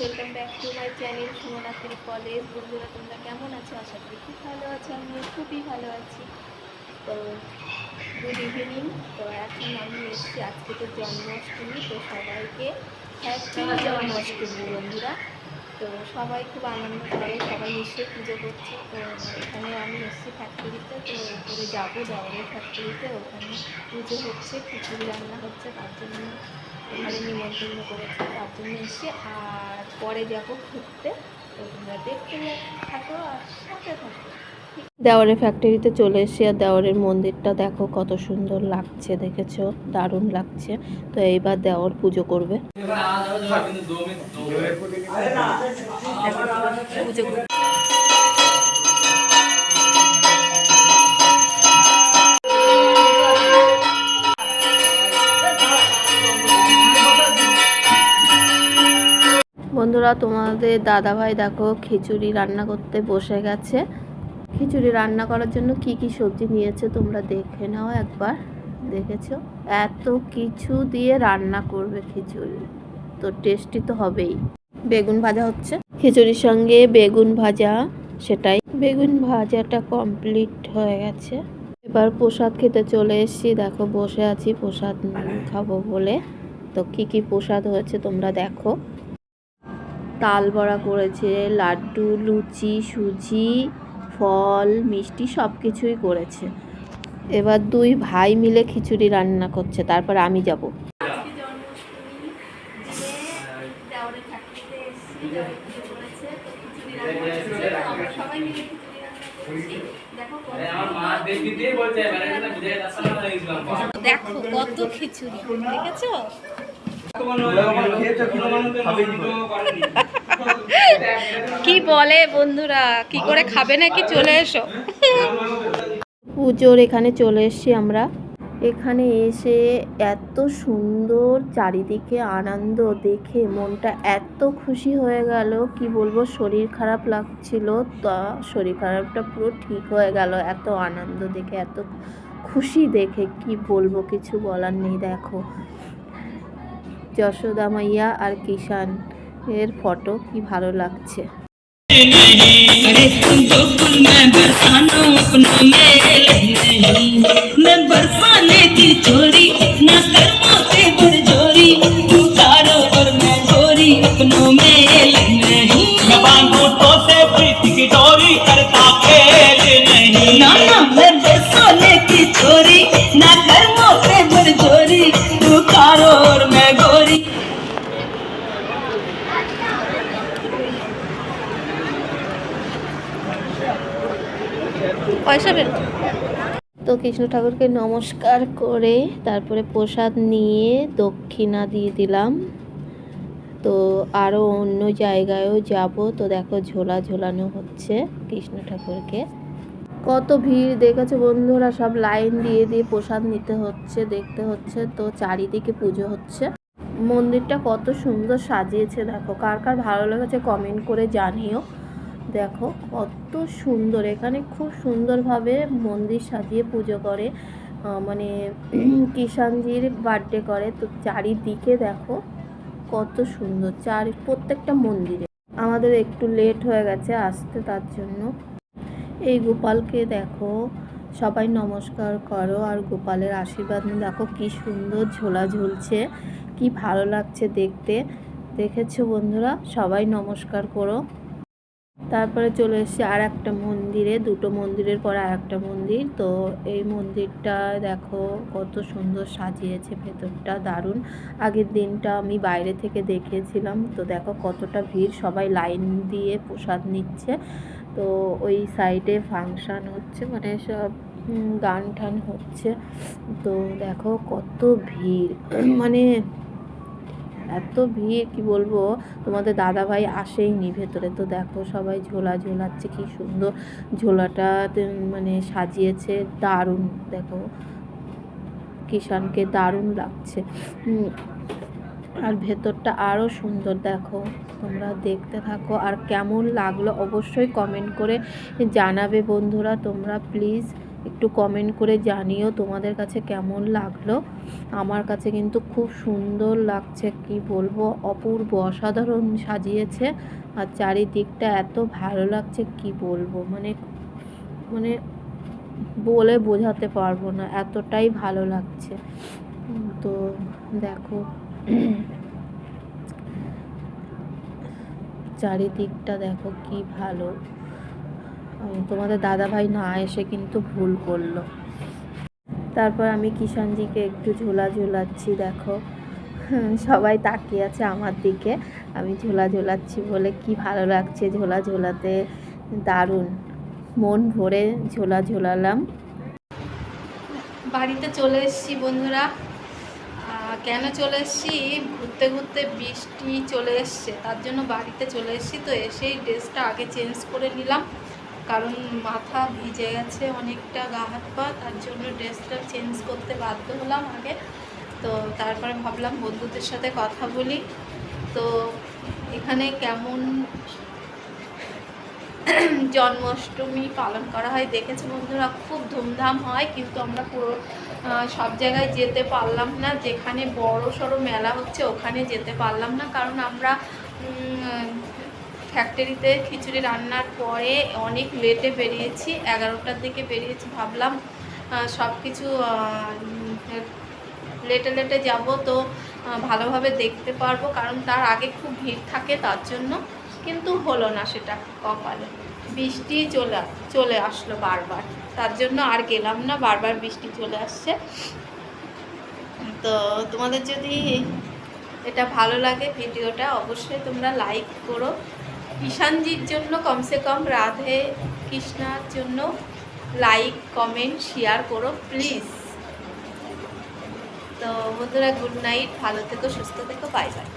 Welcome back to my channel সুমনাথের college বন্ধুরা তোমরা কেমন আছো? আশা করি খুব ভালো আছো আমি খুবই ভালো আছি। তো গুড ইভিনিং তো এখন আমি এসেছি আজকে তো জন্মাষ্টমী তো সবাইকে হ্যাপি জন্মাষ্টমী বন্ধুরা। তো সবাই খুব আনন্দ করে, সবাই এসে পুজো করছে। তো এখানে আমি এসেছি ফ্যাক্টরিতে তো ওপরে যাব দেওয়ারের ফ্যাক্টরিতে ওখানে পুজো হচ্ছে, খিচুড়ি রান্না হচ্ছে, তার জন্য ওখানে নিমন্ত্রণ করেছে, তার জন্য এসে আর পরে যাব ঘুরতে। তো তোমরা দেখতে থাকো আর সাথে থাকো। দেওয়ারের ফ্যাক্টরিতে চলে এসে আর দেওয়ারের মন্দিরটা দেখো কত সুন্দর লাগছে, দেখেছ? দারুণ লাগছে। তো এইবার দেওয়ার পুজো করবে। বন্ধুরা, তোমাদের দাদাভাই দেখো খিচুড়ি রান্না করতে বসে গেছে। খিচুড়ি রান্না করার জন্য কি কি সবজি নিয়েছে তোমরা দেখে নাও একবার। দেখেছ? এত কিছু দিয়ে রান্না করবে খিচুড়ি। তো টেস্টি তো হবেই। বেগুন ভাজা হচ্ছে। খিচুড়ির সঙ্গে বেগুন ভাজা, সেটাই। বেগুন ভাজাটা কমপ্লিট হয়ে গেছে। এবার প্রসাদ খেতে চলে এসেছি। দেখো, বসে আছি প্রসাদ খাব বলে। তো কি কি প্রসাদ হয়েছে তোমরা দেখো। তাল বড়া করেছে, লাড্ডু, লুচি, সুজি ফল মিষ্টি সব কিছুই করেছে। এবার দুই ভাই মিলে খিচুড়ি রান্না করছে তারপর আমি যাব। দেখো কত খিচুড়ি দেখেছ? কি বলে বন্ধুরা? কি করে খাবে নাকি? চলে এসো। পুজোর এখানে চলে এসেছি আমরা। এখানে এসে এত সুন্দর চারিদিকে আনন্দ দেখে মনটা এত খুশি হয়ে গেল। কি বলব, শরীর খারাপ লাগছিল। তা শরীর খারাপটা পুরো ঠিক হয়ে গেল। এত আনন্দ দেখে, এত খুশি দেখে, কি বলব, কিছু বলার নেই, দেখো। যশোদা মাইয়া আর কিষান এর ফটো কি ভালো লাগছে? পয়সা বের তো কৃষ্ণ ঠাকুরকে নমস্কার করে তারপরে প্রসাদ নিয়ে দক্ষিণা দিয়ে দিলাম। তো আরও অন্য জায়গায়ও যাব। তো দেখো ঝোলা ঝোলানো হচ্ছে কৃষ্ণ ঠাকুরকে। কত ভিড় দেখেছ বন্ধুরা? সব লাইন দিয়ে দিয়ে প্রসাদ নিতে হচ্ছে, দেখতে হচ্ছে। তো চারিদিকে পুজো হচ্ছে। মন্দিরটা কত সুন্দর সাজিয়েছে দেখো। কার কার ভালো লেগেছে কমেন্ট করে জানিও। দেখো, কত সুন্দর। এখানে খুব সুন্দরভাবে মন্দির সাজিয়ে পুজো করে। মানে কিষানজির বার্থডে করে। তো চারিদিকে দেখো, কত সুন্দর। চারি, প্রত্যেকটা মন্দিরে। আমাদের একটু লেট হয়ে গেছে আসতে তার জন্য। এই গোপালকে দেখো, সবাই নমস্কার করো। আর গোপালের আশীর্বাদ দেখো, কি সুন্দর ঝোলা ঝুলছে। কি ভালো লাগছে দেখতে। দেখেছ বন্ধুরা? সবাই নমস্কার করো। তারপরে চলে এসেছি আর একটা মন্দিরে, দুটো মন্দিরের পর আর একটা মন্দির। তো এই মন্দিরটা দেখো কত সুন্দর সাজিয়েছে, ভেতরটা দারুণ। আগের দিনটা আমি বাইরে থেকে দেখেছিলাম তো দেখো কতটা ভিড়, সবাই লাইন দিয়ে প্রসাদ নিচ্ছে। তো ওই সাইডে ফাংশান হচ্ছে মানে সব গান টান হচ্ছে। তো দেখো কত ভিড়। মানে এত ভিড়, কি বলব? তোমাদের দাদা ভাই আসেইনি ভেতরে। তো দেখো সবাই ঝোলা ঝোলাচ্ছে, কি সুন্দর ঝোলাটা মানে সাজিয়েছে। দারুণ, দেখো। কিষানকে দারুণ লাগছে। আর ভেতরটা আরও সুন্দর, দেখো। তোমরা দেখতে থাকো। আর কেমন লাগল অবশ্যই কমেন্ট করে জানাবে বন্ধুরা। তোমরা প্লিজ একটু কমেন্ট করে জানিও তোমাদের কাছে কেমন লাগল। আমার কাছে কিন্তু খুব সুন্দর লাগছে, কি বলব? অপূর্ব, অসাধারণ সাজিয়েছে। আর চারিদিকটা এত ভালো লাগছে, কি বলব? মানে মানে বলে বোঝাতে পারব না, এতটাই ভালো লাগছে। তো দেখো, চারিদিকটা দেখো কি ভালো। তোমাদের দাদা ভাই না এসে কিন্তু ভুল করল। তারপর আমি কিষানজিকে একটু ঝোলা ঝোলাচ্ছি, দেখো। সবাই তাকিয়ে আছে আমার দিকে। আমি ঝোলা ঝোলাচ্ছি বলে কি ভালো লাগছে ঝোলা ঝোলাতে? দারুণ। মন ভরে ঝোলা ঝোলালাম। বাড়িতে চলে এসেছি বন্ধুরা। কেন চলে এসেছি? ঘুরতে ঘুরতে বৃষ্টি চলে এসছে, তার জন্য বাড়িতে চলে এসেছি, তো এসেই ড্রেসটা আগে চেঞ্জ করে নিলাম। কারণ মাথা ভিজে গেছে অনেকটা, গা হাত পা, তার জন্য ড্রেসটা চেঞ্জ করতে বাধ্য হলাম আগে। তো তারপরে ভাবলাম বন্ধুদের সাথে কথা বলি। তো এখানে কেমন জন্মাষ্টমী পালন করা হয় দেখেছে বন্ধুরা? খুব ধুমধাম হয়, কিন্তু আমরা পুরো সব জায়গায় যেতে পারলাম না। যেখানে বড় সড়ো মেলা হচ্ছে, ওখানে যেতে পারলাম না। কারণ আমরা ফ্যাক্টরিতে খিচুড়ি রান্নার পরে অনেক লেটে বেরিয়েছি, এগারোটার দিকে বেরিয়েছি, ভাবলাম সব কিছু লেটে লেটে যাব তো ভালোভাবে দেখতে পারব, কারণ তার আগে খুব ভিড় থাকে তার জন্য, কিন্তু হলো না সেটা কপালে। বৃষ্টি চলে চলে আসলো বারবার, তার জন্য আর গেলাম না, বারবার বৃষ্টি চলে আসছে। তো তোমাদের যদি এটা ভালো লাগে ভিডিওটা, অবশ্যই তোমরা লাইক করো কিষানজির জন্য কমসে কম রাধে কৃষ্ণার জন্য লাইক, কমেন্ট, শেয়ার করো, প্লিজ। তো বন্ধুরা, গুড নাইট, ভালো থেকো, সুস্থ থেকো, বাই বাই।